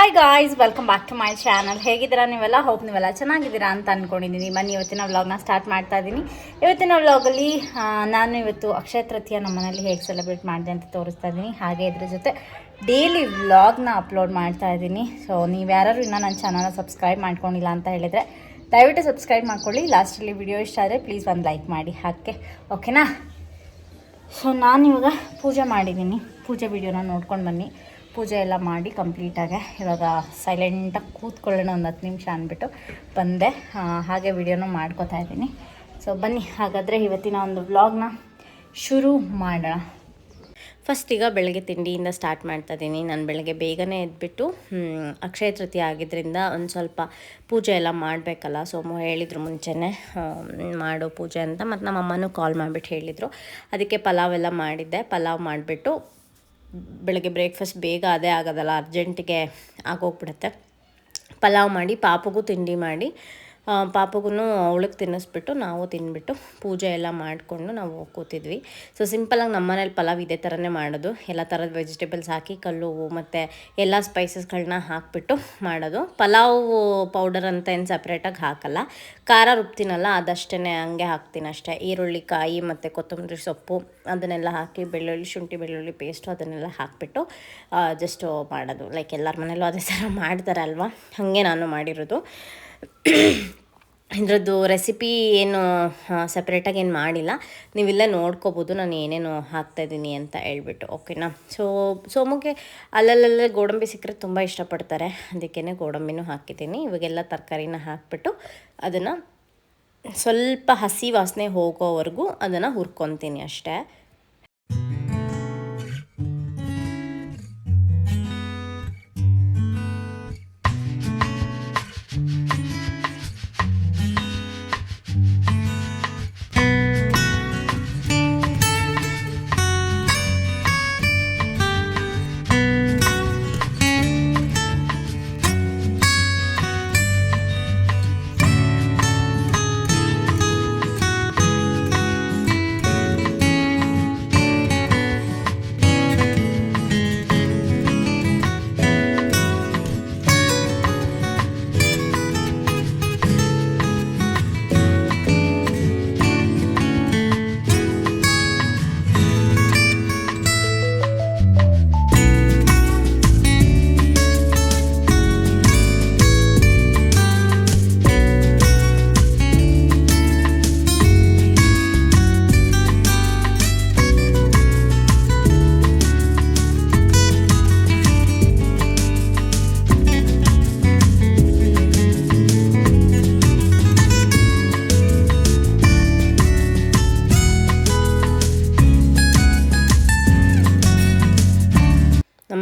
Hi guys welcome back to my channel ಹೇಗಿದ್ದೀರಾ ನೀವೆಲ್ಲ? Hope ನೀವೆಲ್ಲ ಚೆನ್ನಾಗಿದ್ದೀರಾ ಅಂತ ಅಂದ್ಕೊಂಡಿದ್ದೀನಿ ಬನ್ನಿ, ಇವತ್ತಿನ ವ್ಲಾಗ್ನ ಸ್ಟಾರ್ಟ್ ಮಾಡ್ತಾ ಇದ್ದೀನಿ ಇವತ್ತಿನ ವ್ಲಾಗಲ್ಲಿ ನಾನು ಇವತ್ತು ಅಕ್ಷಯ ತೃತೀಯ ನಮ್ಮ ಮನೇಲಿ ಹೇಗೆ ಸೆಲೆಬ್ರೇಟ್ ಮಾಡಿದೆ ಅಂತ ತೋರಿಸ್ತಾ ಇದ್ದೀನಿ ಹಾಗೆ ಇದ್ರ ಜೊತೆ ಡೈಲಿ ವ್ಲಾಗ್ನ ಅಪ್ಲೋಡ್ ಮಾಡ್ತಾ ಇದ್ದೀನಿ ಸೊ ನೀವು ಯಾರು ಇನ್ನೂ ನನ್ನ ಚಾನಲ್ನ ಸಬ್ಸ್ಕ್ರೈಬ್ ಮಾಡ್ಕೊಂಡಿಲ್ಲ ಅಂತ ಹೇಳಿದರೆ, ದಯವಿಟ್ಟು ಸಬ್ಸ್ಕ್ರೈಬ್ ಮಾಡ್ಕೊಳ್ಳಿ. ಲಾಸ್ಟಲ್ಲಿ ವಿಡಿಯೋ ಇಷ್ಟ ಆದರೆ ಪ್ಲೀಸ್ ಒಂದು ಲೈಕ್ ಮಾಡಿ. ಹಾಕಿ ಓಕೆನಾ ಸೊ ನಾನು ಇವಾಗ ಪೂಜೆ ಮಾಡಿದ್ದೀನಿ ಪೂಜೆ ವಿಡಿಯೋನ ನೋಡ್ಕೊಂಡು ಬನ್ನಿ. ಪೂಜೆ ಎಲ್ಲ ಮಾಡಿ ಕಂಪ್ಲೀಟಾಗಿ ಇವಾಗ ಸೈಲೆಂಟಾಗಿ ಕೂತ್ಕೊಳ್ಳೋಣ ಒಂದು ಹತ್ತು ನಿಮಿಷ ಅಂದ್ಬಿಟ್ಟು ಬಂದೆ. ಹಾಗೆ ವಿಡಿಯೋನು ಮಾಡ್ಕೋತಾ ಇದ್ದೀನಿ. ಸೊ ಬನ್ನಿ, ಹಾಗಾದರೆ ಇವತ್ತಿನ ಒಂದು ವ್ಲಾಗ್ನ ಶುರು ಮಾಡೋಣ. ಫಸ್ಟ್ ಈಗ ಬೆಳಗ್ಗೆ ತಿಂಡಿಯಿಂದ ಸ್ಟಾರ್ಟ್ ಮಾಡ್ತಾ ಇದ್ದೀನಿ. ನಾನು ಬೆಳಗ್ಗೆ ಬೇಗನೆ ಎದ್ಬಿಟ್ಟು ಅಕ್ಷಯ ತೃತೀಯ ಆಗಿದ್ದರಿಂದ ಒಂದು ಸ್ವಲ್ಪ ಪೂಜೆ ಎಲ್ಲ ಮಾಡಬೇಕಲ್ಲ. ಸೊ ಹೇಳಿದರು ಮುಂಚೆನೇ ಮಾಡೋ ಪೂಜೆ ಅಂತ. ಮತ್ತು ನಮ್ಮ ಅಮ್ಮನೂ ಕಾಲ್ ಮಾಡಿಬಿಟ್ಟು ಹೇಳಿದರು. ಅದಕ್ಕೆ ಪಲಾವ್ ಎಲ್ಲ ಮಾಡಿದ್ದೆ. ಪಲಾವ್ ಮಾಡಿಬಿಟ್ಟು ಬೆಳಗ್ಗೆ ಬ್ರೇಕ್ಫಾಸ್ಟ್ ಬೇಗ ಅದೇ ಆಗೋದಲ್ಲ ಅರ್ಜೆಂಟಿಗೆ ಆಗೋಗ್ಬಿಡುತ್ತೆ. ಪಲಾವ್ ಮಾಡಿ ಪಾಪಗೂ ತಿಂಡಿ ಮಾಡಿ. ಪಾಪಗೂ ಅವಳಿಗೆ ತಿನ್ನಿಸ್ಬಿಟ್ಟು ನಾವು ತಿನ್ಬಿಟ್ಟು ಪೂಜೆ ಎಲ್ಲ ಮಾಡಿಕೊಂಡು ನಾವು ಕೂತಿದ್ವಿ. ಸೊ ಸಿಂಪಲಾಗಿ ನಮ್ಮ ಮನೇಲಿ ಪಲಾವ್ ಇದೇ ಥರನೇ ಮಾಡೋದು. ಎಲ್ಲ ಥರದ ವೆಜಿಟೇಬಲ್ಸ್ ಹಾಕಿ, ಕಲ್ಲು ಮತ್ತು ಎಲ್ಲ ಸ್ಪೈಸಸ್ಗಳನ್ನ ಹಾಕಿಬಿಟ್ಟು ಮಾಡೋದು. ಪಲಾವ್ ಪೌಡರ್ ಅಂತ ಏನು ಸಪ್ರೇಟಾಗಿ ಹಾಕಲ್ಲ. ಖಾರ ರುಬ್ತೀನಲ್ಲ ಅದಷ್ಟೇ ಹಂಗೆ ಹಾಕ್ತೀನಿ ಅಷ್ಟೇ. ಈರುಳ್ಳಿ ಕಾಯಿ ಮತ್ತು ಕೊತ್ತಂಬರಿ ಸೊಪ್ಪು, ಅದನ್ನೆಲ್ಲ ಹಾಕಿ ಬೆಳ್ಳುಳ್ಳಿ, ಶುಂಠಿ, ಬೆಳ್ಳುಳ್ಳಿ ಪೇಸ್ಟು ಅದನ್ನೆಲ್ಲ ಹಾಕಿಬಿಟ್ಟು ಜಸ್ಟು ಮಾಡೋದು. ಲೈಕ್ ಎಲ್ಲರ ಮನೇಲೂ ಅದೇ ಥರ ಅಲ್ವಾ ಹಾಗೆ ನಾನು ಮಾಡಿರೋದು. ಇದ್ರದ್ದು ರೆಸಿಪಿ ಏನು ಸಪ್ರೇಟಾಗಿ ಏನು ಮಾಡಿಲ್ಲ. ನೀವೆಲ್ಲ ನೋಡ್ಕೋಬೋದು, ನಾನು ಏನೇನು ಹಾಕ್ತಾಯಿದ್ದೀನಿ ಅಂತ ಹೇಳ್ಬಿಟ್ಟು ಓಕೆನಾ ಸೊ ಸೋಮಗೆ ಅಲ್ಲಲ್ಲೇ ಗೋಡಂಬಿ ಸಿಕ್ಕರೆ ತುಂಬ ಇಷ್ಟಪಡ್ತಾರೆ. ಅದಕ್ಕೇ ಗೋಡಂಬಿನೂ ಹಾಕಿದ್ದೀನಿ. ಇವಾಗೆಲ್ಲ ತರಕಾರಿನ ಹಾಕಿಬಿಟ್ಟು ಅದನ್ನು ಸ್ವಲ್ಪ ಹಸಿ ವಾಸನೆ ಹೋಗೋವರೆಗೂ ಅದನ್ನು ಹುರ್ಕೊತೀನಿ ಅಷ್ಟೇ.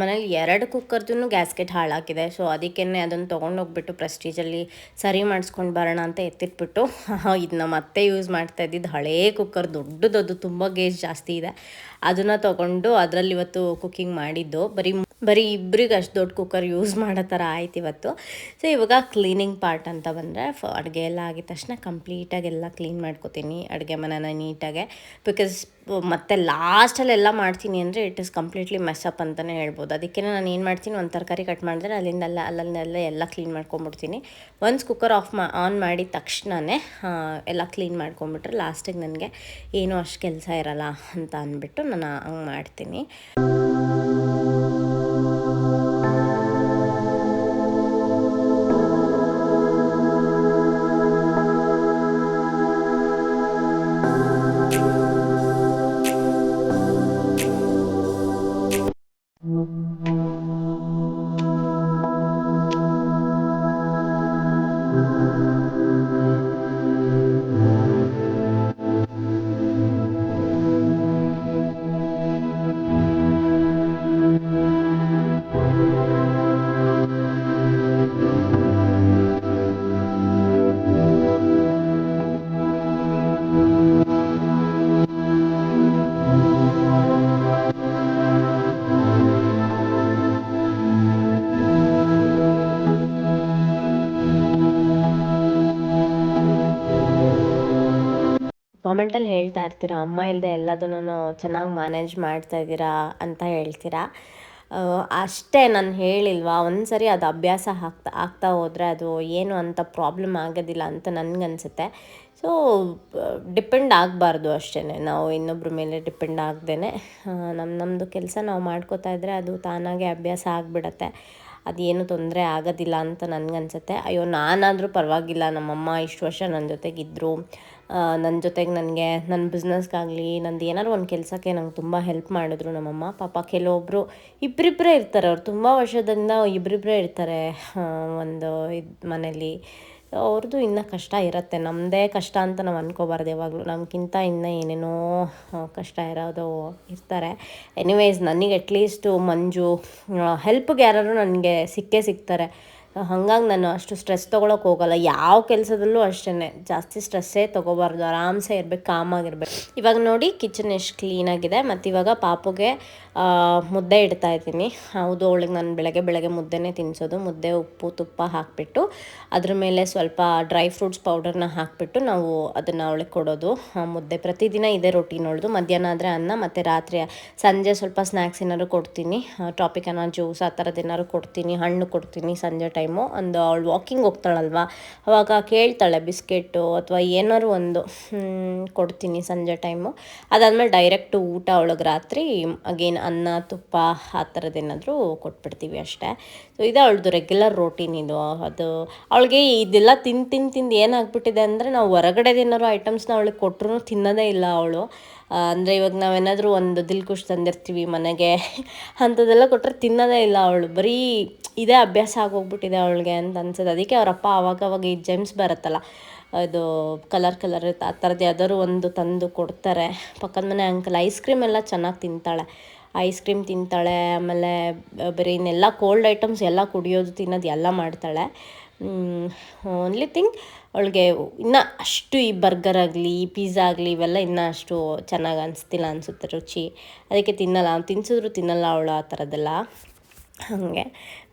ನಮ್ಮನೇಲಿ ಎರಡು ಕುಕ್ಕರ್ದು ಗ್ಯಾಸ್ಕೆಟ್ ಹಾಳಾಗಿದೆ. ಸೊ ಅದಕ್ಕೇ ಅದನ್ನು ತೊಗೊಂಡೋಗ್ಬಿಟ್ಟು ಪ್ರೆಸ್ಟೀಜಲ್ಲಿ ಸರಿ ಮಾಡಿಸ್ಕೊಂಡು ಬರೋಣ ಅಂತ ಎತ್ತಿಟ್ಬಿಟ್ಟು ಇದನ್ನ ಮತ್ತೆ ಯೂಸ್ ಮಾಡ್ತಾ ಇದ್ದಿದ್ದು ಹಳೇ ಕುಕ್ಕರ್, ದೊಡ್ಡದದು, ತುಂಬ ಗೇಜ್ ಜಾಸ್ತಿ ಇದೆ. ಅದನ್ನು ತೊಗೊಂಡು ಅದರಲ್ಲಿ ಇವತ್ತು ಕುಕ್ಕಿಂಗ್ ಮಾಡಿದ್ದು. ಬರೀ ಬರೀ ಇಬ್ಬರಿಗೆ ಅಷ್ಟು ದೊಡ್ಡ ಕುಕ್ಕರ್ ಯೂಸ್ ಮಾಡೋ ಥರ ಆಯ್ತು ಇವತ್ತು. ಸೊ ಇವಾಗ ಕ್ಲೀನಿಂಗ್ ಪಾರ್ಟ್ ಅಂತ ಬಂದರೆ ಫ, ಅಡುಗೆ ಎಲ್ಲ ಆಗಿದ ತಕ್ಷಣ ಕಂಪ್ಲೀಟಾಗಿ ಎಲ್ಲ ಕ್ಲೀನ್ ಮಾಡ್ಕೊತೀನಿ ಅಡುಗೆ ಮನೆನ ನೀಟಾಗೆ. ಬಿಕಾಸ್ ಮತ್ತೆ ಲಾಸ್ಟಲ್ಲಿ ಎಲ್ಲ ಮಾಡ್ತೀನಿ ಅಂದರೆ ಇಟ್ ಇಸ್ ಕಂಪ್ಲೀಟ್ಲಿ ಮೆಸ್ಅಪ್ ಅಂತಲೇ ಹೇಳ್ಬೋದು. ಅದಕ್ಕೆ ನಾನು ಏನು ಮಾಡ್ತೀನಿ, ಒಂದು ತರಕಾರಿ ಕಟ್ ಮಾಡಿದ್ರೆ ಅಲ್ಲಿಂದಲ್ಲ ಅಲ್ಲಲ್ಲೆಲ್ಲ ಎಲ್ಲ ಕ್ಲೀನ್ ಮಾಡ್ಕೊಂಬಿಡ್ತೀನಿ. ಒನ್ಸ್ ಕುಕ್ಕರ್ ಆಫ್ ಮಾ ಆನ್ ಮಾಡಿದ ತಕ್ಷಣವೇ ಎಲ್ಲ ಕ್ಲೀನ್ ಮಾಡ್ಕೊಂಬಿಟ್ರೆ ಲಾಸ್ಟಿಗೆ ನನಗೆ ಏನೂ ಅಷ್ಟು ಕೆಲಸ ಇರಲ್ಲ ಅಂತ ಅಂದ್ಬಿಟ್ಟು ನಾನು ಹಂಗೆ ಮಾಡ್ತೀನಿ. ಕಾಮೆಂಟಲ್ಲಿ ಹೇಳ್ತಾ ಇರ್ತೀರಾ, ಅಮ್ಮ ಇಲ್ಲದೆ ಎಲ್ಲದನ್ನು ಚೆನ್ನಾಗಿ ಮ್ಯಾನೇಜ್ ಮಾಡ್ತಾ ಇದ್ದೀರಾ ಅಂತ ಹೇಳ್ತೀರಾ? ಅಷ್ಟೇ ನಾನು ಹೇಳಿಲ್ವಾ, ಒಂದ್ಸರಿ ಅದು ಅಭ್ಯಾಸ ಆಗ್ತಾ ಆಗ್ತಾ ಹೋದರೆ ಅದು ಏನು ಅಂತ ಪ್ರಾಬ್ಲಮ್ ಆಗೋದಿಲ್ಲ ಅಂತ ನನಗನ್ಸುತ್ತೆ. ಸೊ ಡಿಪೆಂಡ್ ಆಗಬಾರ್ದು ಅಷ್ಟೇ ನಾವು ಇನ್ನೊಬ್ಬರ ಮೇಲೆ ಡಿಪೆಂಡ್ ಆಗದೇ ನಮ್ಮ ನಮ್ಮದು ಕೆಲಸ ನಾವು ಮಾಡ್ಕೋತಾ ಇದ್ದರೆ ಅದು ತಾನಾಗೆ ಅಭ್ಯಾಸ ಆಗಿಬಿಡತ್ತೆ. ಅದೇನು ತೊಂದರೆ ಆಗೋದಿಲ್ಲ ಅಂತ ನನಗನ್ಸುತ್ತೆ. ಅಯ್ಯೋ, ನಾನಾದರೂ ಪರವಾಗಿಲ್ಲ, ನಮ್ಮಮ್ಮ ಇಷ್ಟು ವರ್ಷ ನನ್ನ ಜೊತೆಗಿದ್ದರು ನನ್ನ ಜೊತೆಗೆ ನನಗೆ ನನ್ನ ಬಿಸ್ನೆಸ್ಗಾಗಲಿ ನಂದು ಏನಾದ್ರು ಒಂದು ಕೆಲಸಕ್ಕೆ ನಂಗೆ ತುಂಬ ಹೆಲ್ಪ್ ಮಾಡಿದ್ರು ನಮ್ಮಮ್ಮ, ಪಾಪ ಕೆಲವೊಬ್ಬರು ಇಬ್ಬರಿಬ್ಬರೇ ಇರ್ತಾರೆ. ಅವ್ರು ತುಂಬ ವರ್ಷದಿಂದ ಇಬ್ಬರಿಬ್ಬರೇ ಇರ್ತಾರೆ. ಒಂದು ಇದು ಮನೇಲಿ. ಅವ್ರದ್ದು ಇನ್ನೂ ಕಷ್ಟ ಇರುತ್ತೆ. ನಮ್ಮದೇ ಕಷ್ಟ ಅಂತ ನಾವು ಅನ್ಕೋಬಾರ್ದು ಯಾವಾಗಲೂ. ನಮಗಿಂತ ಇನ್ನೂ ಏನೇನೋ ಕಷ್ಟ ಇರೋದು ಇರ್ತಾರೆ. ಎನಿವೇಸ್ ನನಗೆ ಅಟ್ಲೀಸ್ಟು ಮಂಜು ಹೆಲ್ಪ್ಗೆ ಯಾರಾದ್ರು ನನಗೆ ಸಿಕ್ಕೇ ಸಿಗ್ತಾರೆ. ಹಾಗಾಗಿ ನಾನು ಅಷ್ಟು ಸ್ಟ್ರೆಸ್ ತೊಗೊಳಕ್ಕೆ ಹೋಗಲ್ಲ. ಯಾವ ಕೆಲಸದಲ್ಲೂ ಅಷ್ಟೇ ಜಾಸ್ತಿ ಸ್ಟ್ರೆಸ್ಸೇ ತೊಗೋಬಾರ್ದು. ಆರಾಮ್ಸೆ ಇರಬೇಕು ಕಾಮಾಗಿರ್ಬೇಕು ಇವಾಗ ನೋಡಿ ಕಿಚನ್ ಎಷ್ಟು ಕ್ಲೀನಾಗಿದೆ ಮತ್ತು ಇವಾಗ ಪಾಪುಗೆ ಮುದ್ದೆ ಇಡ್ತಾ ಇದ್ದೀನಿ. ಹೌದು, ಅವಳಿಗೆ ನಾನು ಬೆಳಗ್ಗೆ ಬೆಳಗ್ಗೆ ಮುದ್ದೆನೇ ತಿನ್ನಿಸೋದು ಮುದ್ದೆ, ಉಪ್ಪು, ತುಪ್ಪ ಹಾಕಿಬಿಟ್ಟು, ಅದ್ರ ಮೇಲೆ ಸ್ವಲ್ಪ ಡ್ರೈ ಫ್ರೂಟ್ಸ್ ಪೌಡರ್ನ ಹಾಕಿಬಿಟ್ಟು ನಾವು ಅದನ್ನು ಅವಳಿಗೆ ಕೊಡೋದು. ಮುದ್ದೆ ಪ್ರತಿದಿನ ಇದೇ ರೊಟೀನ್ ಅವಳದು. ಮಧ್ಯಾಹ್ನ ಆದರೆ ಅನ್ನ, ಮತ್ತು ರಾತ್ರಿ, ಸಂಜೆ ಸ್ವಲ್ಪ ಸ್ನ್ಯಾಕ್ಸ್ ಏನಾದ್ರು ಕೊಡ್ತೀನಿ. ಟಾಪಿಕ್ ಟಾಪಿಕನ ಜ್ಯೂಸ್ ಆ ಥರದ್ದು ಏನಾದ್ರು ಕೊಡ್ತೀನಿ. ಹಣ್ಣು ಕೊಡ್ತೀನಿ ಸಂಜೆ ಟೈಮು ಒಂದು ಅವಳು ವಾಕಿಂಗ್ ಹೋಗ್ತಾಳಲ್ವ, ಅವಾಗ ಕೇಳ್ತಾಳೆ ಬಿಸ್ಕೆಟ್ಟು ಅಥವಾ ಏನಾದ್ರು ಒಂದು ಕೊಡ್ತೀನಿ ಸಂಜೆ ಟೈಮು. ಅದಾದಮೇಲೆ ಡೈರೆಕ್ಟು ಊಟ ಅವಳಿಗೆ ರಾತ್ರಿ, ಅಗೇನ್ ಅನ್ನ, ತುಪ್ಪ, ಆ ಥರದ್ದೇನಾದರೂ ಕೊಟ್ಬಿಡ್ತೀವಿ ಅಷ್ಟೇ. ಸೊ ಇದು ಅವಳದು ರೆಗ್ಯುಲರ್ ರೋಟೀನ್ ಇದು. ಅದು ಅವಳಿಗೆ ಇದೆಲ್ಲ ತಿಂದು ತಿಂದು ತಿಂದು ಏನಾಗ್ಬಿಟ್ಟಿದೆ ಅಂದರೆ ನಾವು ಹೊರಗಡೆದು ಏನಾದ್ರು ಐಟಮ್ಸ್ನ ಅವಳಿಗೆ ಕೊಟ್ಟರು ತಿನ್ನೋದೇ ಇಲ್ಲ ಅವಳು. ಅಂದರೆ ಇವಾಗ ನಾವೇನಾದರೂ ಒಂದು ದಿಲ್ಕುಶ್ ತಂದಿರ್ತೀವಿ ಮನೆಗೆ ಅಂಥದ್ದೆಲ್ಲ ಕೊಟ್ಟರೆ ತಿನ್ನೋದೇ ಇಲ್ಲ ಅವಳು. ಬರೀ ಇದೇ ಅಭ್ಯಾಸ ಆಗೋಗ್ಬಿಟ್ಟಿದೆ ಅವಳಿಗೆ ಅಂತ ಅನ್ಸುತ್ತೆ. ಅದಕ್ಕೆ ಅವರಪ್ಪ ಅವಾಗ ಈ ಜೆಮ್ಸ್ ಬರುತ್ತಲ್ಲ, ಇದು ಕಲರ್ ಕಲರ್ ಆ ಥರದ್ದು ಯಾವ್ದಾದ್ರು ಒಂದು ತಂದು ಕೊಡ್ತಾರೆ. ಪಕ್ಕದ ಮನೆ ಅಂಕಲ್ ಐಸ್ ಕ್ರೀಮ್ ಎಲ್ಲ ಚೆನ್ನಾಗಿ ತಿಂತಾಳೆ. ಐಸ್ ಕ್ರೀಮ್ ತಿಂತಾಳೆ, ಆಮೇಲೆ ಬರೀ ಇನ್ನೆಲ್ಲ ಕೋಲ್ಡ್ ಐಟಮ್ಸ್ ಎಲ್ಲ ಕುಡಿಯೋದು, ತಿನ್ನೋದು ಎಲ್ಲ ಮಾಡ್ತಾಳೆ. ಓನ್ಲಿ ಥಿಂಗ್ ಅವಳಿಗೆ ಇನ್ನೂ ಅಷ್ಟು ಈ ಬರ್ಗರ್ ಆಗಲಿ, ಈ ಪಿಜ್ಜಾ ಆಗಲಿ ಇವೆಲ್ಲ ಇನ್ನೂ ಅಷ್ಟು ಚೆನ್ನಾಗಿ ಅನಿಸ್ತಿಲ್ಲ ಅನಿಸುತ್ತೆ ರುಚಿ. ಅದಕ್ಕೆ ತಿನ್ನಲ್ಲ. ತಿನ್ಸಿದ್ರು ತಿನ್ನಲ್ಲ ಅವಳು ಆ ಥರದ್ದೆಲ್ಲ ಹಾಗೆ.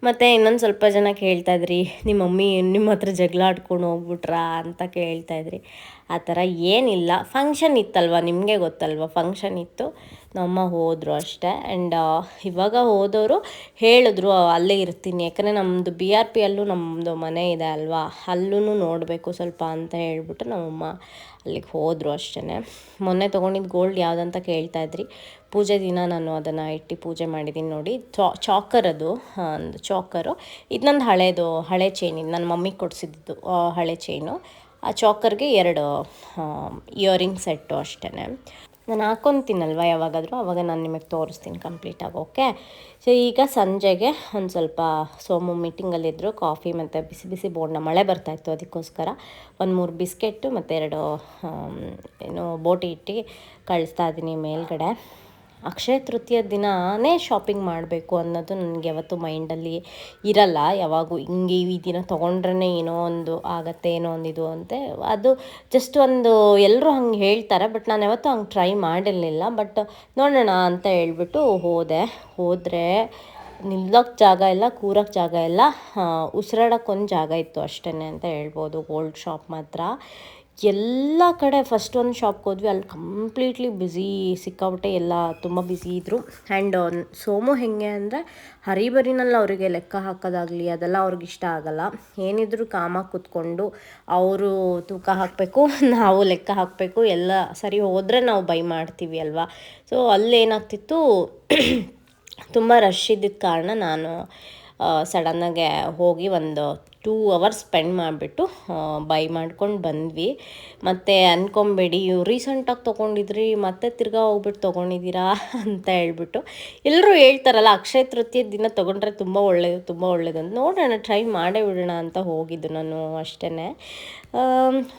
ಮತ್ತು ಇನ್ನೊಂದು ಸ್ವಲ್ಪ ಜನ ಕೇಳ್ತಾ ಇದ್ರಿ, ನಿಮ್ಮ ಮಮ್ಮಿ ನಿಮ್ಮ ಹತ್ರ ಜಗಳ ಆಡ್ಕೊಂಡು ಹೋಗ್ಬಿಟ್ರಾ? ಅಂತ ಕೇಳ್ತಾ ಇದ್ರಿ. ಆ ಥರ ಏನಿಲ್ಲ. ಫಂಕ್ಷನ್ ಇತ್ತಲ್ವ? ನಿಮಗೆ ಗೊತ್ತಲ್ವ? ಫಂಕ್ಷನ್ ಇತ್ತು. ನಮ್ಮಮ್ಮ ಹೋದರು ಅಷ್ಟೇ. ಆ್ಯಂಡ್ ಇವಾಗ ಹೋದವರು ಹೇಳಿದ್ರು ಅಲ್ಲೇ ಇರ್ತೀನಿ. ಯಾಕಂದರೆ ನಮ್ಮದು ಬಿ ಆರ್ ಪಿ ಅಲ್ಲೂ ನಮ್ಮದು ಮನೆ ಇದೆ ಅಲ್ವಾ? ಅಲ್ಲೂ ನೋಡಬೇಕು ಸ್ವಲ್ಪ ಅಂತ ಹೇಳ್ಬಿಟ್ಟು ನಮ್ಮಮ್ಮ ಅಲ್ಲಿಗೆ ಹೋದರು ಅಷ್ಟೇ ಮೊನ್ನೆ ತೊಗೊಂಡಿದ್ದು ಗೋಲ್ಡ್ ಯಾವುದಂತ ಕೇಳ್ತಾ ಇದ್ರಿ? ಪೂಜೆ ದಿನ ನಾನು ಅದನ್ನು ಇಟ್ಟು ಪೂಜೆ ಮಾಡಿದ್ದೀನಿ ನೋಡಿ. ಚಾ ಚಾಕರ್ ಅದು ಒಂದು ಚಾಕರು ಇದು ನಂದು ಹಳೇದು, ಹಳೆ ಚೈನ್ ಇದು. ನನ್ನ ಮಮ್ಮಿಗೆ ಕೊಡಿಸಿದ್ದು ಹಳೆ ಚೈನು ಆ ಚಾಕರ್ಗೆ ಎರಡು ಇಯರಿಂಗ್ ಸೆಟ್ಟು ಅಷ್ಟೇ ನಾನು ಹಾಕ್ಕೊತೀನಲ್ವ ಯಾವಾಗಾದರೂ? ಆವಾಗ ನಾನು ನಿಮಗೆ ತೋರಿಸ್ತೀನಿ ಕಂಪ್ಲೀಟಾಗಿ ಓಕೆ ಸೊ ಈಗ ಸಂಜೆಗೆ ಒಂದು ಸ್ವಲ್ಪ ಸೋಮು ಮೀಟಿಂಗಲ್ಲಿದ್ದರು ಕಾಫಿ ಮತ್ತು ಬಿಸಿ ಬಿಸಿ ಬೋಂಡ ಮಳೆ ಬರ್ತಾಯಿತ್ತು ಅದಕ್ಕೋಸ್ಕರ. ಒಂದು ಮೂರು ಬಿಸ್ಕೆಟ್ಟು ಮತ್ತು ಎರಡು ಏನು ಬೋಟಿ ಇಟ್ಟು ಕಳಿಸ್ತಾ ಇದ್ದೀನಿ ಮೇಲ್ಗಡೆ. ಅಕ್ಷಯ ತೃತೀಯ ದಿನನೇ ಶಾಪಿಂಗ್ ಮಾಡಬೇಕು ಅನ್ನೋದು ನನಗೆ ಯಾವತ್ತೂ ಮೈಂಡಲ್ಲಿ ಇರಲ್ಲ. ಯಾವಾಗೂ ಹಿಂಗೆ ಈ ದಿನ ತೊಗೊಂಡ್ರೇ ಏನೋ ಒಂದು ಆಗತ್ತೆ, ಏನೋ ಒಂದು ಇದು ಅಂತೆ. ಅದು ಜಸ್ಟ್ ಒಂದು ಎಲ್ಲರೂ ಹಂಗೆ ಹೇಳ್ತಾರೆ ಬಟ್ ನಾನು ಯಾವತ್ತೂ ಹಂಗೆ ಟ್ರೈ ಮಾಡಿರಲಿಲ್ಲ. ಬಟ್ ನೋಡೋಣ ಅಂತ ಹೇಳ್ಬಿಟ್ಟು ಹೋದೆ. ಹೋದರೆ ನಿಲ್ಲೋಕ್ಕೆ ಜಾಗ ಇಲ್ಲ ಕೂರಕ್ಕೆ ಜಾಗ ಇಲ್ಲ. ಉಸಿರಾಡೋಕ್ಕೊಂದು ಜಾಗ ಇತ್ತು ಅಷ್ಟೇ ಅಂತ ಹೇಳ್ಬೋದು ಗೋಲ್ಡ್ ಶಾಪ್ ಮಾತ್ರ. ಎಲ್ಲ ಕಡೆ ಫಸ್ಟ್ ಒಂದು ಶಾಪ್ಗೆ ಹೋದ್ವಿ. ಅಲ್ಲಿ ಕಂಪ್ಲೀಟ್ಲಿ ಬ್ಯುಸಿ ಸಿಕ್ಕಾಬಿಟ್ಟೆ ಎಲ್ಲ ತುಂಬ ಬ್ಯುಸಿ ಇದ್ದರು ಆ್ಯಂಡ್ ಸೋಮು ಹೆಂಗೆ ಅಂದರೆ ಹರಿಬರಿನಲ್ಲಿ ಅವರಿಗೆ ಲೆಕ್ಕ ಹಾಕೋದಾಗಲಿ, ಅದೆಲ್ಲ ಅವ್ರಿಗೆ ಇಷ್ಟ ಆಗಲ್ಲ. ಏನಿದ್ರು ಕಾಮಾಗಿ ಕೂತ್ಕೊಂಡು ಅವರು ತೂಕ ಹಾಕಬೇಕು, ನಾವು ಲೆಕ್ಕ ಹಾಕಬೇಕು, ಎಲ್ಲ ಸರಿ ಹೋದರೆ ನಾವು ಬೈ ಮಾಡ್ತೀವಿ ಅಲ್ವಾ? ಸೊ ಅಲ್ಲೇನಾಗ್ತಿತ್ತು, ತುಂಬ ರಶ್ ಇದ್ದಿದ್ದ ಕಾರಣ ನಾನು ಸಡನ್ನಾಗೆ ಹೋಗಿ ಒಂದು ಟೂ ಅವರ್ಸ್ ಸ್ಪೆಂಡ್ ಮಾಡಿಬಿಟ್ಟು ಬೈ ಮಾಡ್ಕೊಂಡು ಬಂದ್ವಿ. ಮತ್ತು ಅಂದ್ಕೊಂಬೇಡಿ ಇವು ರೀಸೆಂಟಾಗಿ ತೊಗೊಂಡಿದ್ರಿ, ಮತ್ತೆ ತಿರ್ಗಾ ಹೋಗ್ಬಿಟ್ಟು ತೊಗೊಂಡಿದ್ದೀರಾ ಅಂತ ಹೇಳ್ಬಿಟ್ಟು ಎಲ್ಲರೂ ಹೇಳ್ತಾರಲ್ಲ, ಅಕ್ಷಯ ತೃತೀಯ ದಿನ ತೊಗೊಂಡ್ರೆ ತುಂಬ ಒಳ್ಳೆಯದು ತುಂಬ ಒಳ್ಳೆಯದು ಅಂತ. ನೋಡೋಣ ಟ್ರೈ ಮಾಡೇ ಬಿಡೋಣ ಅಂತ ಹೋಗಿದ್ದು ನಾನು ಅಷ್ಟೇ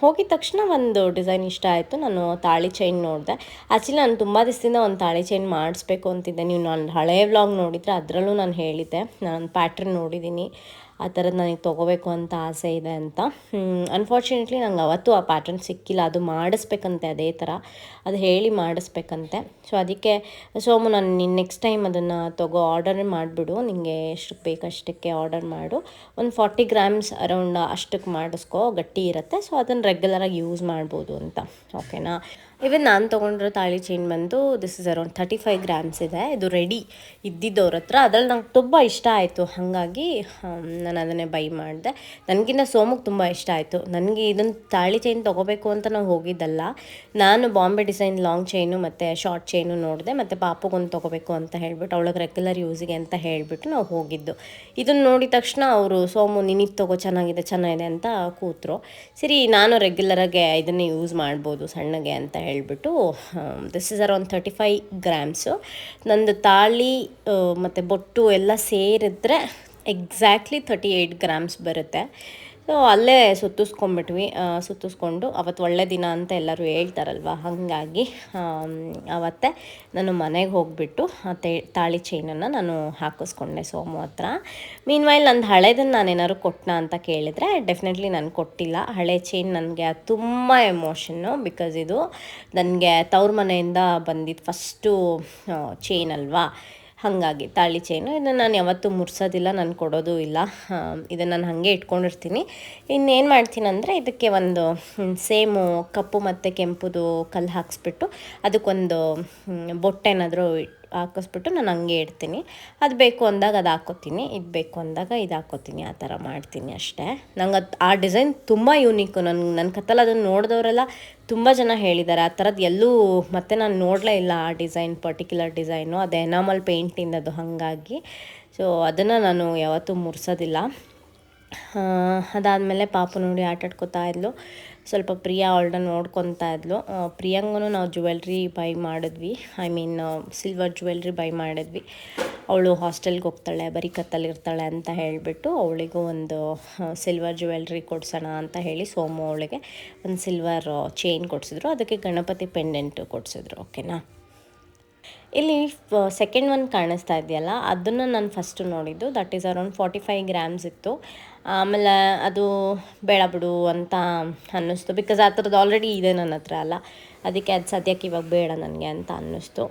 ಹೋಗಿದ ತಕ್ಷಣ ಒಂದು ಡಿಸೈನ್ ಇಷ್ಟ ಆಯಿತು. ನಾನು ತಾಳಿ ಚೈನ್ ನೋಡಿದೆ. ಆ್ಯಕ್ಚುಲಿ ನಾನು ತುಂಬ ದಿವಸದಿಂದ ಒಂದು ತಾಳಿ ಚೈನ್ ಮಾಡಿಸ್ಬೇಕು ಅಂತಿದ್ದೆ. ನೀವು ನಾನು ಹಳೆಯ ವ್ಲಾಗ್ ನೋಡಿದರೆ ಅದರಲ್ಲೂ ನಾನು ಹೇಳಿದ್ದೆ. ನಾನು ಪ್ಯಾಟ್ರನ್ ನೋಡಿದ್ದೀನಿ. ಆ ಥರದ್ದು ನನಗೆ ತೊಗೋಬೇಕು ಅಂತ ಆಸೆ ಇದೆ ಅಂತ. ಅನ್ಫಾರ್ಚುನೇಟ್ಲಿ ನಂಗೆ ಅವತ್ತು ಆ ಪ್ಯಾಟರ್ನ್ ಸಿಕ್ಕಿಲ್ಲ. ಅದು ಮಾಡಿಸ್ಬೇಕಂತೆ, ಅದೇ ಥರ. ಅದು ಹೇಳಿ ಮಾಡಿಸ್ಬೇಕಂತೆ. ಸೊ ಅದಕ್ಕೆ ಸೋಮು ನಾನು ನಿನ್ನ ನೆಕ್ಸ್ಟ್ ಟೈಮ್ ಅದನ್ನು ತಗೋ ಆರ್ಡರ್ ಮಾಡಿಬಿಡು. ನಿಮಗೆ ಎಷ್ಟಕ್ಕೆ ಬೇಕಷ್ಟಕ್ಕೆ ಆರ್ಡರ್ ಮಾಡು. ಒಂದು ಫಾರ್ಟಿ ಗ್ರಾಮ್ಸ್ ಅರೌಂಡ್ ಅಷ್ಟಕ್ಕೆ ಮಾಡಿಸ್ಕೋ. ಗಟ್ಟಿ ಇರುತ್ತೆ. ಸೊ ಅದನ್ನು ರೆಗ್ಯುಲರಾಗಿ ಯೂಸ್ ಮಾಡ್ಬೋದು ಅಂತ. ಓಕೆನಾ ಇವನ್ ನಾನು ತೊಗೊಂಡಿರೋ ತಾಳಿ ಚೈನ್ ಬಂದು this is around thirty five grams ಇದೆ. ಇದು ರೆಡಿ ಇದ್ದಿದ್ದವ್ರ ಹತ್ರ. ಅದ್ರಲ್ಲಿ ನಂಗೆ ತುಂಬ ಇಷ್ಟ ಆಯಿತು. ಹಾಗಾಗಿ ನಾನು ಅದನ್ನೇ ಬೈ ಮಾಡಿದೆ. ನನಗಿನ್ನ ಸೋಮಕ್ಕೆ ತುಂಬ ಇಷ್ಟ ಆಯಿತು. ನನಗೆ ಇದನ್ನು ತಾಳಿ ಚೈನ್ ತೊಗೋಬೇಕು ಅಂತ ನಾವು ಹೋಗಿದ್ದಲ್ಲ. ನಾನು ಬಾಂಬೆ ಡಿಸೈನ್ ಲಾಂಗ್ ಚೈನು ಮತ್ತು ಶಾರ್ಟ್ ಚೈನು ನೋಡಿದೆ. ಮತ್ತು ಪಾಪಗೊಂದು ತೊಗೋಬೇಕು ಅಂತ ಹೇಳಿಬಿಟ್ಟು ಅವಳಿಗೆ ರೆಗ್ಯುಲರ್ ಯೂಸಿಗೆ ಅಂತ ಹೇಳಿಬಿಟ್ಟು ನಾವು ಹೋಗಿದ್ದು. ಇದನ್ನು ನೋಡಿದ ತಕ್ಷಣ ಅವರು, ಸೋಮು ನಿನಗೆ ತಗೋ, ಚೆನ್ನಾಗಿದೆ ಚೆನ್ನಾಗಿದೆ ಅಂತ ಕೂತರು. ಸರಿ, ನಾನು ರೆಗ್ಯುಲರಾಗೆ ಇದನ್ನೇ ಯೂಸ್ ಮಾಡ್ಬೋದು ಸಣ್ಣಗೆ ಅಂತ ಹೇಳಿಬಿಟ್ಟು this is around thirty five grams ನಂದು ತಾಳಿ ಮತ್ತು ಬೊಟ್ಟು ಎಲ್ಲ ಸೇರಿದ್ರೆ ಎಕ್ಸಾಕ್ಟ್ಲಿ ತರ್ಟಿ ಏಯ್ಟ್ ಗ್ರಾಮ್ಸ್ ಬರುತ್ತೆ. ಸೊ ಅಲ್ಲೇ ಸುತ್ತಿಸ್ಕೊಂಡ್ಬಿಟ್ವಿ. ಸುತ್ತಿಸ್ಕೊಂಡು ಅವತ್ತು ಒಳ್ಳೆ ದಿನ ಅಂತ ಎಲ್ಲರೂ ಹೇಳ್ತಾರಲ್ವ? ಹಾಗಾಗಿ ಅವತ್ತೆ ನಾನು ಮನೆಗೆ ಹೋಗಿಬಿಟ್ಟು ತೇ, ತಾಳಿ ಚೈನನ್ನು ನಾನು ಹಾಕಿಸ್ಕೊಂಡೆ ಸೋಮು ಹತ್ರ. ಮೀನ್ ವೈಲ್ ನಂದು ಹಳೇದನ್ನು ನಾನು ಏನಾದ್ರು ಕೊಟ್ಟನ ಅಂತ ಕೇಳಿದರೆ ಡೆಫಿನೆಟ್ಲಿ ನಾನು ಕೊಟ್ಟಿಲ್ಲ. ಹಳೆ ಚೈನ್ ನನಗೆ ತುಂಬ ಎಮೋಷನ್ನು ಬಿಕಾಸ್ ಇದು ನನಗೆ ತವ್ರ ಮನೆಯಿಂದ ಬಂದಿದ್ದು ಫಸ್ಟು ಚೈನ್ ಅಲ್ವಾ? ಹಾಗಾಗಿ ತಾಳಿ ಚೈನು ಇದನ್ನು ನಾನು ಯಾವತ್ತೂ ಮುರ್ಸೋದಿಲ್ಲ, ನಾನು ಕೊಡೋದು ಇಲ್ಲ. ಇದನ್ನು ನಾನು ಹಾಗೆ ಇಟ್ಕೊಂಡಿರ್ತೀನಿ. ಇನ್ನೇನು ಮಾಡ್ತೀನಿ ಅಂದರೆ ಇದಕ್ಕೆ ಒಂದು ಸೇಮು, ಕಪ್ಪು ಮತ್ತು ಕೆಂಪುದು ಕಲ್ಲು ಹಾಕ್ಸ್ಬಿಟ್ಟು ಅದಕ್ಕೊಂದು ಬೊಟ್ಟೆನಾದರೂ ಹಾಕಿಸ್ಬಿಟ್ಟು ನಾನು ಹಂಗೆ ಇಡ್ತೀನಿ. ಅದು ಬೇಕು ಅಂದಾಗ ಅದು ಹಾಕ್ಕೋತೀನಿ ಇದು ಬೇಕು ಅಂದಾಗ ಇದು ಹಾಕ್ಕೋತೀನಿ ಆ ಥರ ಮಾಡ್ತೀನಿ ಅಷ್ಟೇ. ನಂಗೆ ಅದು, ಆ ಡಿಸೈನ್ ತುಂಬ ಯೂನಿಕ್ಕು ನನ್ನ ನನ್ನ ಕತ್ತಲ್ಲಿ ಅದನ್ನು ನೋಡಿದವರೆಲ್ಲ ತುಂಬ ಜನ ಹೇಳಿದ್ದಾರೆ, ಆ ಥರದ್ದು ಎಲ್ಲೂ ಮತ್ತೆ ನಾನು ನೋಡಲೇ ಇಲ್ಲ ಆ ಡಿಸೈನ್, ಪರ್ಟಿಕ್ಯುಲರ್ ಡಿಸೈನು. ಅದು ಎನಾಮಲ್ ಪೇಂಟಿಂದ ಅದು ಹಾಗಾಗಿ. ಸೊ, ಅದನ್ನು ನಾನು ಯಾವತ್ತೂ ಮುರ್ಸೋದಿಲ್ಲ. ಅದಾದಮೇಲೆ ಪಾಪು ನೋಡಿ ಆಟಾಡ್ಕೋತಾ ಇದ್ಲು. ಸ್ವಲ್ಪ ಪ್ರಿಯಾ ಅವಳನ್ನ ನೋಡ್ಕೊತಾ ಇದ್ಲು. ಪ್ರಿಯಾಂಗನೂ ಪ್ರಿಯಾಂಗೂ ನಾವು ಜ್ಯುವೆಲ್ರಿ ಬೈ ಮಾಡಿದ್ವಿ. I mean silver jewellery buy ಮಾಡಿದ್ವಿ. ಅವಳು ಹಾಸ್ಟೆಲ್ಗೆ ಹೋಗ್ತಾಳೆ, ಬರೀ ಕತ್ತಲಿರ್ತಾಳೆ ಅಂತ ಹೇಳಿಬಿಟ್ಟು ಅವಳಿಗೂ ಒಂದು ಸಿಲ್ವರ್ ಜ್ಯುವೆಲ್ರಿ ಕೊಡ್ಸೋಣ ಅಂತ ಹೇಳಿ ಸೋಮು ಅವಳಿಗೆ ಒಂದು ಸಿಲ್ವರ್ ಚೈನ್ ಕೊಡಿಸಿದ್ರು. ಅದಕ್ಕೆ ಗಣಪತಿ ಪೆಂಡೆಂಟು ಕೊಡಿಸಿದ್ರು. ಓಕೆನಾ ಇಲ್ಲಿ ಸೆಕೆಂಡ್ ಒನ್ ಕಾಣಿಸ್ತಾ ಇದೆಯಲ್ಲ, ಅದನ್ನು ನಾನು ಫಸ್ಟು ನೋಡಿದ್ದು. That is around forty five grams ಇತ್ತು. ಆಮೇಲೆ ಅದು ಬೇಡ ಬಿಡು ಅಂತ ಅನ್ನಿಸ್ತು. ಬಿಕಾಸ್ ಆ ಥರದ್ದು ಆಲ್ರೆಡಿ ಇದೆ ನನ್ನ ಹತ್ರ ಅಲ್ಲ. ಅದಕ್ಕೆ ಅದು ಸದ್ಯಕ್ಕೆ ಇವಾಗ ಬೇಡ ನನಗೆ ಅಂತ ಅನ್ನಿಸ್ತು.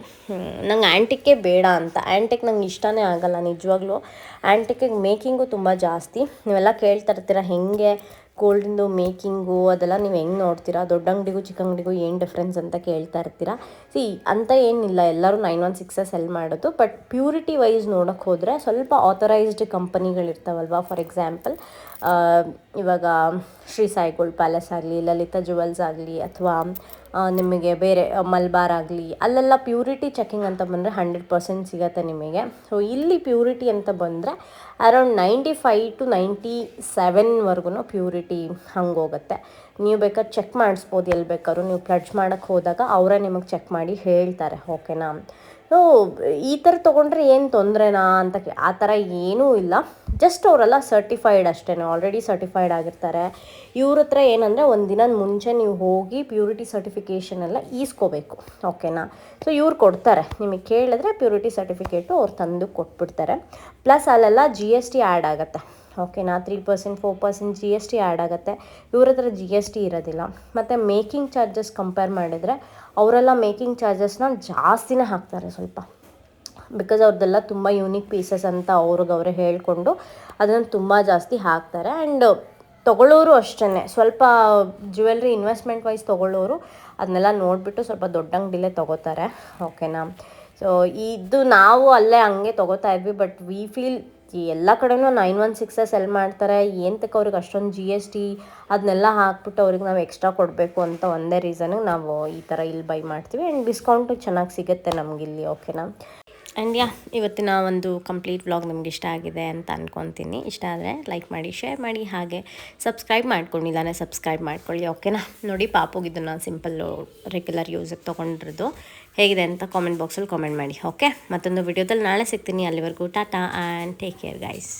ನಂಗೆ ಆ್ಯಂಟಿಕ್ಕೆ ಬೇಡ ಅಂತ. ಆ್ಯಂಟಿಕ್ ನಂಗೆ ಇಷ್ಟನೇ ಆಗಲ್ಲ ನಿಜವಾಗ್ಲೂ. ಆ್ಯಂಟಿಕ್ಕಿಗೆ ಮೇಕಿಂಗು ತುಂಬ ಜಾಸ್ತಿ. ನೀವೆಲ್ಲ ಕೇಳ್ತಾ ಇರ್ತೀರ ಹೆಂಗೆ ಗೋಲ್ಡಿಂದು ಮೇಕಿಂಗು ಅದೆಲ್ಲ ನೀವು ಹೆಂಗೆ ನೋಡ್ತೀರಾ? ದೊಡ್ಡ ಅಂಗಡಿಗೂ ಚಿಕ್ಕ ಅಂಗಡಿಗೂ ಏನು ಡಿಫ್ರೆನ್ಸ್ ಅಂತ ಕೇಳ್ತಾ ಇರ್ತೀರಾ? ಸಿ ಅಂತ ಏನಿಲ್ಲ. ಎಲ್ಲರೂ ನೈನ್ ಒನ್ ಸಿಕ್ಸೇ ಸೆಲ್ ಮಾಡೋದು. ಬಟ್ ಪ್ಯೂರಿಟಿ ವೈಸ್ ನೋಡೋಕ್ಕೆ ಹೋದರೆ ಸ್ವಲ್ಪ ಆಥರೈಸ್ಡ್ ಕಂಪನಿಗಳಿರ್ತಾವಲ್ವ ಫಾರ್ ಎಕ್ಸಾಂಪಲ್ ಇವಾಗ ಶ್ರೀ ಸಾಯಿ ಗೋಲ್ಡ್ ಪ್ಯಾಲೇಸ್ ಆಗಲಿ, ಲಲಿತಾ ಜುವೆಲ್ಸ್ ಆಗಲಿ, ಅಥವಾ ನಿಮಗೆ ಬೇರೆ ಮಲ್ಬಾರ್ ಆಗಲಿ, ಅಲ್ಲೆಲ್ಲ ಪ್ಯೂರಿಟಿ ಚೆಕಿಂಗ್ ಅಂತ ಬಂದರೆ ಹಂಡ್ರೆಡ್ ಪರ್ಸೆಂಟ್ ಸಿಗತ್ತೆ ನಿಮಗೆ. ಸೊ ಇಲ್ಲಿ ಪ್ಯೂರಿಟಿ ಅಂತ ಬಂದರೆ around ninety five to ninety ಸೆವೆನ್ವರೆಗೂ purity ಹಂಗೆ ಹೋಗುತ್ತೆ ನೀವು ಬೇಕಾದ್ರೆ ಚೆಕ್ ಮಾಡಿಸ್ಬೋದು, ಎಲ್ಲಿ ಬೇಕಾದ್ರೂ. ನೀವು ಪ್ಲಡ್ಜ್ ಮಾಡೋಕ್ಕೆ ಹೋದಾಗ ಅವರೇ ನಿಮಗೆ ಚೆಕ್ ಮಾಡಿ ಹೇಳ್ತಾರೆ ಓಕೆನಾ ಈ ಥರ ತೊಗೊಂಡ್ರೆ ಏನು ತೊಂದರೆನಾ ಅಂತ ಆ ಥರ ಏನೂ ಇಲ್ಲ. ಜಸ್ಟ್ ಅವರೆಲ್ಲ ಸರ್ಟಿಫೈಡ್ ಅಷ್ಟೇ ಆಲ್ರೆಡಿ ಸರ್ಟಿಫೈಡ್ ಆಗಿರ್ತಾರೆ. ಇವ್ರ ಹತ್ರ ಏನಂದರೆ ಒಂದು ದಿನ ಮುಂಚೆ ನೀವು ಹೋಗಿ ಪ್ಯೂರಿಟಿ ಸರ್ಟಿಫಿಕೇಷನ್ ಎಲ್ಲ ಈಸ್ಕೋಬೇಕು ಓಕೆನಾ ಸೊ ಇವ್ರು ಕೊಡ್ತಾರೆ. ನಿಮಗೆ ಕೇಳಿದ್ರೆ ಪ್ಯೂರಿಟಿ ಸರ್ಟಿಫಿಕೇಟು ಅವ್ರು ತಂದು ಕೊಟ್ಬಿಡ್ತಾರೆ. ಪ್ಲಸ್ ಅಲ್ಲೆಲ್ಲ ಜಿ ಎಸ್ ಟಿ ಆ್ಯಡ್ ಆಗುತ್ತೆ ಓಕೆನಾ three percent four percent G S T add ಆಗುತ್ತೆ. ಇವ್ರ ಹತ್ರ ಜಿ ಎಸ್ ಟಿ ಇರೋದಿಲ್ಲ. ಮತ್ತು ಮೇಕಿಂಗ್ ಚಾರ್ಜಸ್ ಕಂಪೇರ್ ಮಾಡಿದರೆ ಅವರೆಲ್ಲ ಮೇಕಿಂಗ್ ಚಾರ್ಜಸ್ನ ಜಾಸ್ತಿನೇ ಹಾಕ್ತಾರೆ ಸ್ವಲ್ಪ. ಬಿಕಾಸ್ ಅವ್ರದ್ದೆಲ್ಲ ತುಂಬ ಯೂನಿಕ್ ಪೀಸಸ್ ಅಂತ ಅವ್ರಿಗೆ ಅವರೇ ಹೇಳಿಕೊಂಡು ಅದನ್ನು ತುಂಬ ಜಾಸ್ತಿ ಹಾಕ್ತಾರೆ. ಆ್ಯಂಡ್ ತೊಗೊಳ್ಳೋರು ಅಷ್ಟೇ ಸ್ವಲ್ಪ ಜ್ಯುವೆಲ್ರಿ ಇನ್ವೆಸ್ಟ್ಮೆಂಟ್ ವೈಸ್ ತೊಗೊಳ್ಳೋರು ಅದನ್ನೆಲ್ಲ ನೋಡಿಬಿಟ್ಟು ಸ್ವಲ್ಪ ದೊಡ್ಡ ಅಂಗಡಿಲೇ ತೊಗೋತಾರೆ. ಓಕೆನಾ ಸೊ ಇದು ನಾವು ಅಲ್ಲೇ ಹಂಗೆ ತೊಗೋತಾ ಇದ್ವಿ ಬಟ್ ವಿ ಫೀಲ್ ಎಲ್ಲ ಕಡೆನೂ ನೈನ್ ಒನ್ ಸಿಕ್ಸೇ ಸೆಲ್ ಮಾಡ್ತಾರೆ. ಏನಕ್ಕೆ ಅವ್ರಿಗೆ ಅಷ್ಟೊಂದು ಜಿ ಎಸ್ ಟಿ ಅದನ್ನೆಲ್ಲ ಹಾಕ್ಬಿಟ್ಟು ಅವ್ರಿಗೆ ನಾವು ಎಕ್ಸ್ಟ್ರಾ ಕೊಡಬೇಕು ಅಂತ ಒಂದೇ ರೀಸನ್ಗೆ ನಾವು ಈ ಥರ ಇಲ್ಲಿ ಬೈ ಮಾಡ್ತೀವಿ. ಆ್ಯಂಡ್ ಡಿಸ್ಕೌಂಟು ಚೆನ್ನಾಗಿ ಸಿಗುತ್ತೆ ನಮಗಿಲ್ಲಿ ಓಕೆನಾ ಆ್ಯಂಡ್ ಯಾ ಇವತ್ತಿನ ಒಂದು ಕಂಪ್ಲೀಟ್ ವ್ಲಾಗ್ ನಿಮ್ಗೆ ಇಷ್ಟ ಆಗಿದೆ ಅಂತ ಅಂದ್ಕೊತೀನಿ ಇಷ್ಟ ಆದರೆ ಲೈಕ್ ಮಾಡಿ ಶೇರ್ ಮಾಡಿ, ಹಾಗೆ ಸಬ್ಸ್ಕ್ರೈಬ್ ಮಾಡ್ಕೊಂಡಿದ್ದಾನೆ ಸಬ್ಸ್ಕ್ರೈಬ್ ಮಾಡ್ಕೊಳ್ಳಿ ಓಕೆನಾ ನೋಡಿ ಪಾಪೋಗಿದ್ದು ನಾನು ಸಿಂಪಲ್ಲು ರೆಗ್ಯುಲರ್ ಯೂಸಿಗೆ ತೊಗೊಂಡಿರೋದು. ಹೇಗಿದೆ ಅಂತ ಕಾಮೆಂಟ್ ಬಾಕ್ಸಲ್ಲಿ ಕಾಮೆಂಟ್ ಮಾಡಿ ಓಕೆ ಮತ್ತೊಂದು ವಿಡಿಯೋದಲ್ಲಿ ನಾಳೆ ಸಿಗ್ತೀನಿ. ಅಲ್ಲಿವರೆಗೂ tata and take care guys